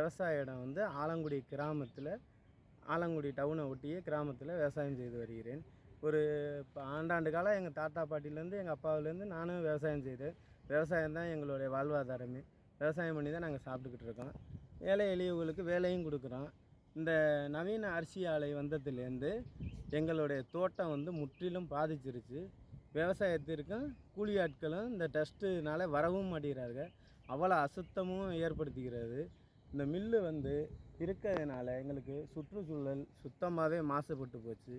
விவசாய இடம் வந்து ஆலங்குடி கிராமத்தில் ஆலங்குடி டவுனை ஒட்டியே கிராமத்தில் விவசாயம் செய்து வருகிறேன். ஒரு இப்போ ஆண்டாண்டு காலம் எங்கள் தாத்தா பாட்டிலேருந்து எங்கள் அப்பாவிலேருந்து நானும் விவசாயம் செய்தேன். விவசாயம் தான் எங்களுடைய வாழ்வாதாரமே. விவசாயம் பண்ணி தான் நாங்கள் சாப்பிட்டுக்கிட்டு இருக்கோம். ஏழை எளியவங்களுக்கு வேலையும் கொடுக்குறோம். இந்த நவீன அரிசி ஆலை வந்ததுலேருந்து எங்களுடைய தோட்டம் வந்து முற்றிலும் பாதிச்சிருச்சு. விவசாயத்திற்கும் கூலி ஆட்களும் இந்த டஸ்ட்டுனால வரவும் மாட்டேங்கிறார்கள். அவ்வளோ அசுத்தமும் ஏற்படுத்துகிறது இந்த மில்லு வந்து இருக்கிறதுனால எங்களுக்கு சுற்றுச்சூழல் சுத்தமாகவே மாசுபட்டு போச்சு.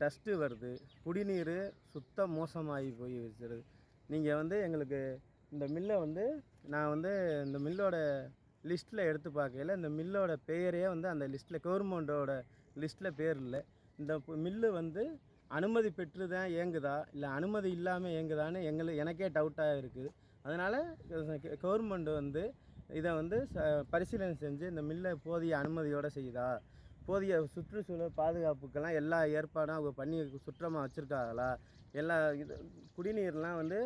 டஸ்ட்டு வருது. குடிநீர் சுத்தம் மோசமாகி போய் வச்சிருது நீங்கள் வந்து எங்களுக்கு இந்த மில்லை வந்து நான் வந்து இந்த மில்லோட லிஸ்ட்டில் எடுத்து பார்க்கையில இந்த மில்லோட பெயரே வந்து அந்த லிஸ்ட்டில் கவர்மெண்ட்டோட லிஸ்ட்டில் பேர் இல்லை. இந்த மில்லு வந்து அனுமதி பெற்று தான் இயங்குதா? இல்லை அனுமதி இல்லாமல் இயங்குதான்னு எங்களுக்கு எனக்கே டவுட்டாக இருக்குது. அதனால் கவர்மெண்ட் வந்து இதை வந்து ச பரிசீலனை செஞ்சு இந்த மில்லை போதிய அனுமதியோடு செய்யுதா போதிய சுற்றுச்சூழல் பாதுகாப்புக்கெல்லாம் எல்லா ஏற்பாடும் அவங்க பண்ணி சுற்றமாக வச்சுருக்காங்களா? எல்லா இது குடிநீர்லாம் வந்து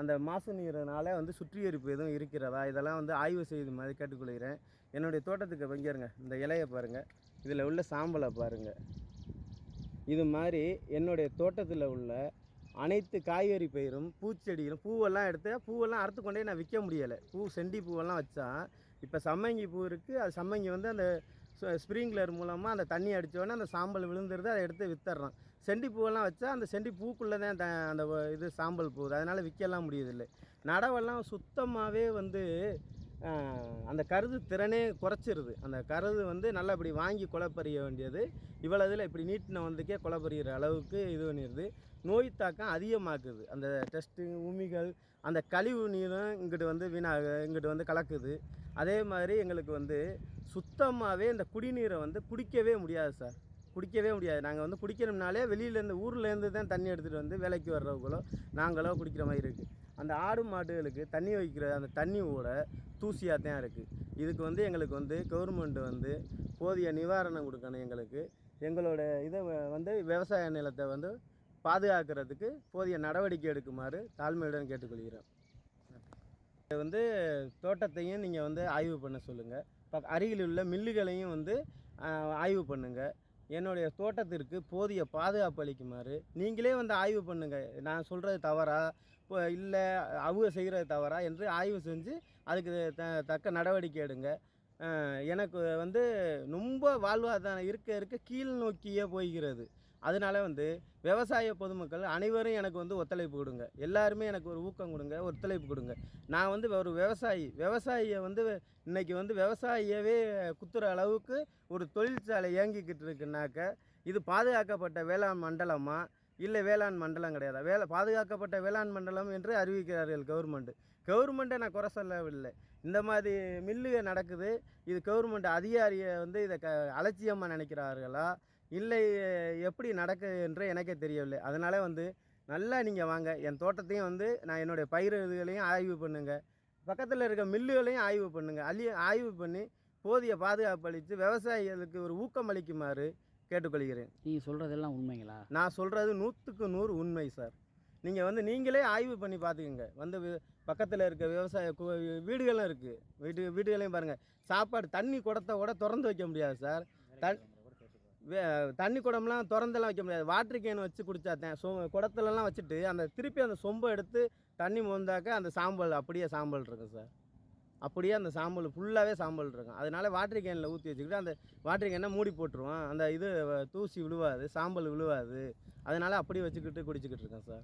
அந்த மாசு நீரினால வந்து சுற்றியரிப்பு எதுவும் இருக்கிறதா? இதெல்லாம் வந்து ஆய்வு செய்து மாதிரி கேட்டுக்கொள்கிறேன். என்னுடைய தோட்டத்துக்கு வைக்கிறங்க இந்த இலையை பாருங்கள் இதில் உள்ள சாம்பலை பாருங்கள் இது மாதிரி என்னுடைய தோட்டத்தில் உள்ள அனைத்து காய்கறி பயிரும் பூச்செடிகளும் பூவெல்லாம் எடுத்து பூவெல்லாம் அறுத்து கொண்டே நான் விற்க முடியலை. பூ செண்டி பூவெல்லாம் வச்சா. இப்போ சம்மங்கி பூ இருக்குது அது சம்மங்கி வந்து அந்த ஸ்ப்ரிங்க்லர் மூலமாக அந்த தண்ணி அடித்தோடனே அந்த சாம்பல் விழுந்துருது. அதை எடுத்து வித்துடுறான் செண்டி பூவெல்லாம் வச்சா அந்த செண்டி பூக்குள்ளே தான் த- அந்த இது சாம்பல் போகுது. அதனால் விற்கலாம் முடியதில்லை. நடவெல்லாம் சுத்தமாகவே வந்து அந்த கருது திறனே குறைச்சிருது. அந்த கருது வந்து நல்லா இப்படி வாங்கி கொலைப்பறிய வேண்டியது. இவ்வளோ இதில் இப்படி நீட்டின வந்துக்கே கொலைப்பறிகிற அளவுக்கு இது பண்ணிடுது நோய் தாக்கம் அதிகமாக்குது. அந்த டெஸ்ட்டு உமிகள் அந்த கழிவு நீரும் இங்கிட்டு வந்து வீணாக இங்கிட்டு வந்து கலக்குது. அதே மாதிரி எங்களுக்கு வந்து சுத்தமாகவே இந்த குடிநீரை வந்து குடிக்கவே முடியாது சார். குடிக்கவே முடியாது. நாங்கள் வந்து குடிக்கணும்னாலே வெளியிலேருந்து ஊர்லேருந்து தான் தண்ணி எடுத்துகிட்டு வந்து வேலைக்கு வர்றவங்களோ நாங்களோ குடிக்கிற மாதிரி இருக்குது அந்த ஆடு மாடுகளுக்கு தண்ணி வைக்கிற அந்த தண்ணி ஓட தூசியாக தான் இருக்குது இதுக்கு வந்து எங்களுக்கு வந்து கவர்மெண்ட் வந்து போதிய நிவாரணம் கொடுக்கணும் எங்களுக்கு. எங்களோட இதை வந்து விவசாய நிலத்தை வந்து பாதுகாக்கிறதுக்கு போதிய நடவடிக்கை எடுக்குமாறு தாழ்மையுடன் கேட்டுக்கொள்கிறேன் இதை வந்து தோட்டத்தையும் நீங்கள் வந்து ஆய்வு பண்ண சொல்லுங்கள் இப்போ அருகில் உள்ள மில்லுகளையும் வந்து ஆய்வு பண்ணுங்கள் என்னுடைய தோட்டத்திற்கு போதிய பாதுகாப்பு அளிக்குமாறு நீங்களே வந்து ஆய்வு பண்ணுங்கள் நான் சொல்கிறது தவறா? இப்போ இல்லை அவங்க செய்கிறது தவறா என்று ஆய்வு செஞ்சு அதுக்கு த தக்க நடவடிக்கை எடுங்க. எனக்கு வந்து ரொம்ப வாழ்வாதாரம் இருக்க இருக்க கீழ் நோக்கியே போய்கிறது. அதனால வந்து விவசாய பொதுமக்கள் அனைவரும் எனக்கு வந்து ஒத்துழைப்பு கொடுங்க. எல்லாருமே எனக்கு ஒரு ஊக்கம் கொடுங்க ஒத்துழைப்பு கொடுங்க. நான் வந்து ஒரு விவசாயி. விவசாயியை வந்து இன்னைக்கு வந்து விவசாயியவே குத்துற அளவுக்கு ஒரு தொழிற்சாலை இயங்கிக்கிட்டு இருக்குனாக்க இது பாதுகாக்கப்பட்ட வேளாண் மண்டலமாக இல்லை வேளாண் மண்டலம் கிடையாதா. வேலை பாதுகாக்கப்பட்ட வேளாண் மண்டலம் என்று அறிவிக்கிறார்கள் கவர்மெண்ட்டு கவர்மெண்ட்டை நான் குறை சொல்லவில்லை. இந்த மாதிரி மில்லுக நடக்குது. இது கவர்மெண்ட் அதிகாரியை வந்து இதை க அலட்சியமாக நினைக்கிறார்களா? இல்லை எப்படி நடக்குது என்று எனக்கே தெரியவில்லை. அதனால் வந்து நல்லா நீங்கள் வாங்க. என் தோட்டத்தையும் வந்து நான் என்னுடைய பயிர் இதுகளையும் ஆய்வு பண்ணுங்கள் பக்கத்தில் இருக்க மில்லுகளையும் ஆய்வு பண்ணுங்கள் அள்ளி ஆய்வு பண்ணி போதிய பாதுகாப்பு அளித்து விவசாயிகளுக்கு ஒரு ஊக்கம் அளிக்குமாறு கேட்டுக்கொள்கிறேன். நீங்கள் சொல்கிறதெல்லாம் உண்மைங்களா? நான் சொல்கிறது நூற்றுக்கு நூறு உண்மை சார். நீங்கள் வந்து நீங்களே ஆய்வு பண்ணி பார்த்துக்குங்க வந்து பக்கத்தில் இருக்க விவசாய வீடுகளும் இருக்குது வீடு வீடுகளையும் பாருங்கள் சாப்பாடு தண்ணி குடத்தை கூட திறந்து வைக்க முடியாது சார். வே- தண்ணி குடம்லாம் திறந்தெல்லாம் வைக்க முடியாது. வாட்டர் கேன் வச்சு குடிச்சாத்தேன் சொ குடத்துலலாம் வச்சுட்டு அந்த திருப்பி அந்த சொம்பை எடுத்து தண்ணி மோந்தாக்க அந்த சாம்பல் அப்படியே சாம்பல் இருக்கும் சார். அப்படியே அந்த சாம்பல் ஃபுல்லாகவே சாம்பல் இருக்கும். அதனால வாட்டர் கேனில் ஊற்றி வச்சுக்கிட்டு அந்த வாட்டர் கேனை மூடி போட்டுருவோம். அந்த இது தூசி விழுவாது சாம்பல் விழுவாது. அதனால அப்படியே வச்சுக்கிட்டு குடிச்சிக்கிட்டு இருக்கேன் சார்.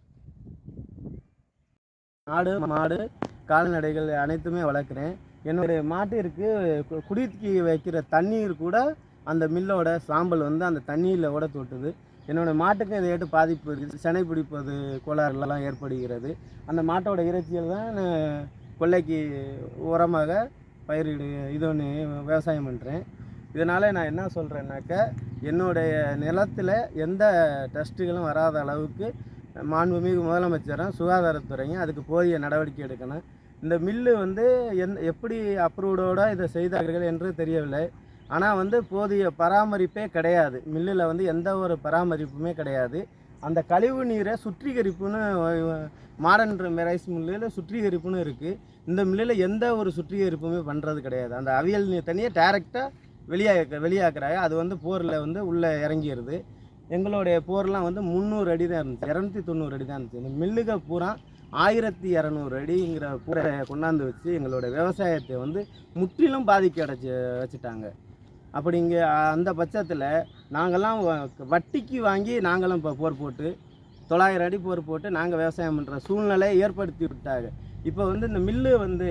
ஆடு மாடு கால்நடைகள் அனைத்துமே வளர்க்குறேன். என்னுடைய மாட்டிற்கு கு- குடிக்கு வைக்கிற தண்ணீர் கூட அந்த மில்லோட சாம்பல் வந்து அந்த தண்ணியில் கூட தொட்டுது. என்னோடய மாட்டுக்கு ஏற்று பாதிப்பு இருக்குது. செனை பிடிப்பது கோளாறுலாம் ஏற்படுகிறது. அந்த மாட்டோட இறைச்சியில் தான் கொள்ளைக்கு கொல்லைக்கு உரமாக பயிரிடு இது ஒன்று விவசாயம் பண்ணுறேன் இதனால் நான் என்ன சொல்கிறேன்னாக்கா என்னுடைய நிலத்தில் எந்த டஸ்ட்டுகளும் வராத அளவுக்கு மாண்புமிகு முதலமைச்சரும் சுகாதாரத்துறையும் அதுக்கு போதிய நடவடிக்கை எடுக்கணும். இந்த மில்லு வந்து எந் எப்படி அப்ரூவ்டோட இதை செய்தார்கள் என்று தெரியவில்லை. ஆனால் வந்து போதிய பராமரிப்பே கிடையாது. மில்லில் வந்து எந்த ஒரு பராமரிப்புமே கிடையாது. அந்த கழிவு நீரை சுற்றிகரிப்புன்னு மாடர்ன் ரைஸ் மில்லில் சுற்றிகரிப்புன்னு இருக்குது இந்த மில்லில் எந்த ஒரு சுற்றிகரிப்புமே பண்ணுறது கிடையாது. அந்த அவியல் நீர் தண்ணியை டேரெக்டாக வெளியாக வெளியாக்குறாங்க. அது வந்து போரில் வந்து உள்ளே இறங்கிடுது எங்களுடைய போர்லாம் வந்து முந்நூறு அடி தான் இருந்துச்சு. இரநூத்தி தொண்ணூறு அடி தான் இருந்துச்சு. இந்த மில்லுக பூரா ஆயிரத்தி இரநூறு அடிங்கிற பூரை கொண்டாந்து வச்சு எங்களோட விவசாயத்தை வந்து முற்றிலும் பாதிக்க அடைச்சி வச்சுட்டாங்க. அப்படிங்க அந்த பட்சத்தில் நாங்கள்லாம் வ- வட்டிக்கு வாங்கி நாங்களும் இப்போ போர் போட்டு தொள்ளாயிரம் அடி போர் போட்டு நாங்கள் விவசாயம் பண்ணுற சூழ்நிலையை ஏற்படுத்தி விட்டாங்க. இப்போ வந்து இந்த மில்லு வந்து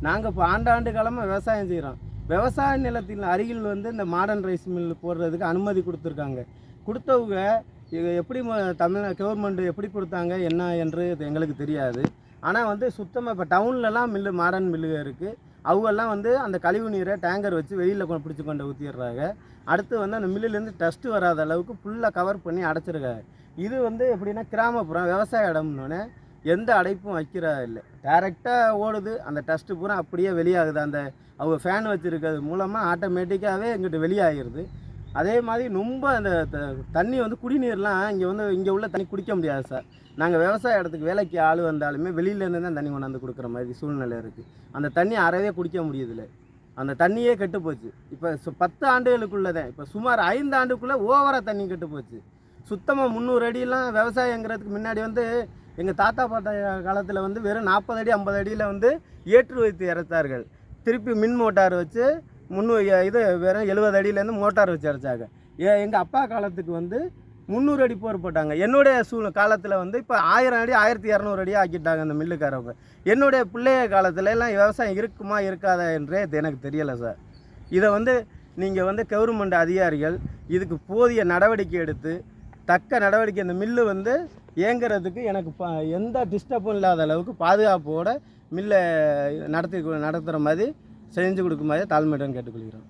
நாங்கள் இப்போ ஆண்டாண்டு காலமாக விவசாயம் செய்கிறோம் விவசாய நிலத்தின் அருகில் வந்து இந்த மாடர்ன் ரைஸ் மில் போடுறதுக்கு அனுமதி கொடுத்துருக்காங்க. கொடுத்தவங்க இது எப்படி ம- தமிழ் கவர்மெண்ட் எப்படி கொடுத்தாங்க என்ன என்று எங்களுக்கு தெரியாது. ஆனால் வந்து சுத்தமாக இப்போ டவுன்லலாம் மில்லு மாடர்ன் மில்லு இருக்குது அவங்கெல்லாம் வந்து அந்த கழிவு நீரை டேங்கர் வச்சு வெயிலில் கொண்டு பிடிச்சி கொண்டு ஊற்றிடுறாங்க அடுத்து வந்து அந்த மில்லுலேருந்து டஸ்ட் வராத அளவுக்கு ஃபுல்லாக கவர் பண்ணி அடைச்சிருக்காங்க. இது வந்து எப்படின்னா கிராமப்புறம் விவசாய இடம்னோடனே எந்த அடைப்பும் வைக்கிறா இல்லை. டேரெக்டாக ஓடுது. அந்த டஸ்ட்டு பூரா அப்படியே வெளியாகுது. அந்த அவங்க ஃபேன் வச்சுருக்கிறது மூலமாக ஆட்டோமேட்டிக்காகவே எங்கிட்ட வெளியாகிடுது அதே மாதிரி ரொம்ப அந்த த- தண்ணி வந்து குடிநீர்லாம் இங்கே வந்து இங்கே உள்ள தண்ணி குடிக்க முடியாது சார். நாங்கள் விவசாய இடத்துக்கு வேலைக்கு ஆள் வந்தாலுமே வெளியிலேருந்து தான் தண்ணி கொண்டாந்து கொடுக்குற மாதிரி சூழ்நிலை இருக்குது அந்த தண்ணி அறவே குடிக்க முடியுதில்ல அந்த தண்ணியே கெட்டு போச்சு. இப்போ பத்து ஆண்டுகளுக்குள்ளே தான் இப்போ சுமார் ஐந்து ஆண்டுக்குள்ளே ஓவராக தண்ணி கெட்டு போச்சு. சுத்தமாக முந்நூறு அடியெலாம் விவசாயங்கிறதுக்கு முன்னாடி வந்து எங்கள் தாத்தா பாட்டா காலத்தில் வந்து வெறும் நாற்பது அடி ஐம்பது அடியில் வந்து ஏற்று வைத்து இறைத்தார்கள். திருப்பி மின் மோட்டார் வச்சு முந்நூறு இது வெறும் எழுபது அடியிலேருந்து மோட்டார் வச்சு அரைச்சாங்க. ஏ எங்கள் அப்பா காலத்துக்கு வந்து முந்நூறு அடி போர் போட்டாங்க. என்னுடைய சூழ் காலத்தில் வந்து இப்போ ஆயிரம் அடி ஆயிரத்தி இரநூறு அடி ஆக்கிட்டாங்க அந்த மில்லுக்காரவங்க என்னுடைய பிள்ளைய காலத்துல எல்லாம் விவசாயம் இருக்குமா இருக்காதா என்றே எனக்கு தெரியலை சார் இதை வந்து நீங்கள் வந்து கவர்மெண்ட் அதிகாரிகள் இதுக்கு போதிய நடவடிக்கை எடுத்து தக்க நடவடிக்கை இந்த மில்லு வந்து இயங்குறதுக்கு எனக்கு ப எந்த டிஸ்டர்பும் இல்லாத அளவுக்கு பாதுகாப்போட மில்லை நடத்தி நடத்துகிற மாதிரி செஞ்சு கொடுக்குமாறு தாழ்மையுடன் கேட்டுக்கொள்கிறோம்.